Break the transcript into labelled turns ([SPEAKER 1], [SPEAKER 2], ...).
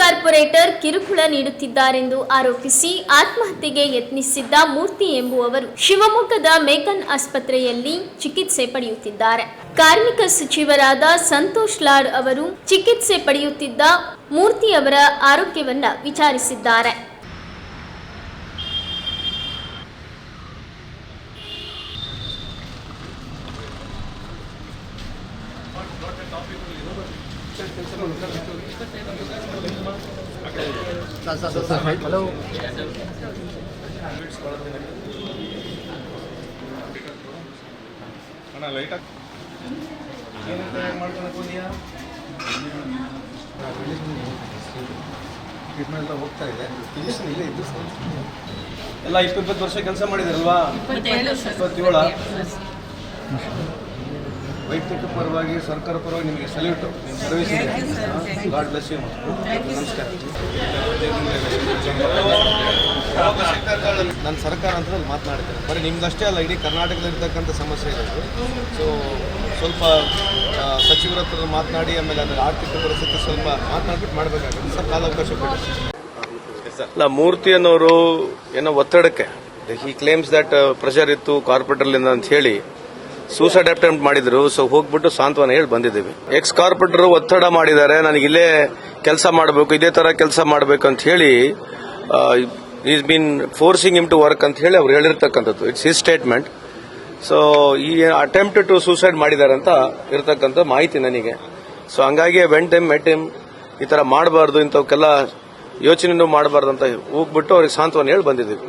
[SPEAKER 1] Corporate ಕಿರುಕುಳ ನೀಡುತ್ತಿದ್ದಾರೆಂದು ಆರೋಪಿಸಿ ಆತ್ಮಹತ್ಯೆಗೆ ಯತ್ನಿಸಿದ್ದ ಮೂರ್ತಿ ಎಂಬುವವರು ಶಿವಮೊಗ್ಗದ ಮೇಕನ್ ಆಸ್ಪತ್ರೆಯಲ್ಲಿ ಚಿಕಿತ್ಸೆ ಪಡೆಯುತ್ತಿದ್ದಾರೆ. ಕಾರ್ಮಿಕ ಸಚಿವರಾದ ಸಂತೋಷ್ ಲಾಡ್ ಅವರು ಚಿಕಿತ್ಸೆ ಪಡೆಯುತ್ತಿದ್ದ ಮೂರ್ತಿ ಅವರ ಆರೋಗ್ಯವನ್ನ ವಿಚಾರಿಸಿದ್ದಾರೆ.
[SPEAKER 2] ಹಲೋ
[SPEAKER 3] ಅಣ್ಣ ಲೈಟ್
[SPEAKER 2] ಟ್ರೀಟ್ಮೆಂಟ್ ಎಲ್ಲ ಹೋಗ್ತಾ ಇದೆ ಇಲ್ಲೇ ಇದ್ದು
[SPEAKER 3] ಎಲ್ಲ ಇಪ್ಪತ್ತು ವರ್ಷ. ಕೆಲಸ ಮಾಡಿದ್ರಲ್ವಾ ಇಪ್ಪತ್ತೇಳ
[SPEAKER 2] ವೈಯಕ್ತಿಕ ಪರವಾಗಿ ಸರ್ಕಾರ ಪರವಾಗಿ ನಿಮಗೆ ಸಲ್ಯೂಟ್ ಸರ್ವಿಸ್ ಇದೆ ಗಾಡ್ ಬ್ಲೆಸ್ ಯು ನಮಸ್ಕಾರ. ನನ್ನ ಸರ್ಕಾರ ಅಂತ ಮಾತನಾಡಿದ್ದೇನೆ ಬರೀ ನಿಮ್ದಷ್ಟೇ ಅಲ್ಲ ಇಡೀ ಕರ್ನಾಟಕದಲ್ಲಿರ್ತಕ್ಕಂಥ ಸಮಸ್ಯೆ ಇರೋದು. ಸೊ ಸ್ವಲ್ಪ ಸಚಿವರ ಹತ್ರ ಮಾತನಾಡಿ ಆಮೇಲೆ ಅದರ ಆರ್ಥಿಕ ಪರಿಸ್ಥಿತಿ ಸ್ವಲ್ಪ ಮಾತನಾಡ್ಬಿಟ್ಟು ಮಾಡಬೇಕಾಗುತ್ತೆ. ಸರ್ ಕಾಲಾವಕಾಶ
[SPEAKER 3] ಅಲ್ಲ ಮೂರ್ತಿ ಅನ್ನೋರು ಏನೋ ಒತ್ತಡಕ್ಕೆ. ಹಿ ಕ್ಲೇಮ್ಸ್ ದಟ್ ಪ್ರೆಷರ್ ಇತ್ತು ಕಾರ್ಪೊರೇಟರ್ಲಿಂದ ಅಂತ ಹೇಳಿ. ಸೂಸೈಡ್ ಅಟೆಂಪ್ಟ್ ಮಾಡಿದ್ರು. ಸೊ ಹೋಗ್ಬಿಟ್ಟು ಸಾಂತ್ವನ ಹೇಳಿ ಬಂದಿದ್ದೀವಿ. ಎಕ್ಸ್ ಕಾರ್ಪೊರೇಟರ್ ಒತ್ತಡ ಮಾಡಿದ್ದಾರೆ. ನನಗೆ ಇಲ್ಲೇ ಕೆಲಸ ಮಾಡಬೇಕು, ಇದೇ ತರ ಕೆಲಸ ಮಾಡಬೇಕು ಅಂತ ಹೇಳಿ is been forcing him to work ಅಂತ ಹೇಳಿ ಅವ್ರು ಹೇಳಿರ್ತಕ್ಕಂಥದ್ದು. ಇಟ್ಸ್ ಹಿಸ್ ಸ್ಟೇಟ್ಮೆಂಟ್ ಸೊ ಈ ಅಟೆಂಪ್ಟ್ ಟು ಸೂಸೈಡ್ ಮಾಡಿದ್ದಾರೆ ಅಂತ ಇರತಕ್ಕಂಥ ಮಾಹಿತಿ ನನಗೆ. ಸೊ ಹಂಗಾಗಿ ವೆಂಟ್ ಟೈಮ್ ಮೆಟ್ ಟೈಮ್ ಈ ತರ ಮಾಡಬಾರ್ದು, ಇಂಥವಕ್ಕೆಲ್ಲ ಯೋಚನೆನೂ ಮಾಡಬಾರ್ದು ಅಂತ ಹೋಗ್ಬಿಟ್ಟು ಅವ್ರಿಗೆ ಸಾಂತ್ವನ ಹೇಳಿ ಬಂದಿದ್ದೀವಿ.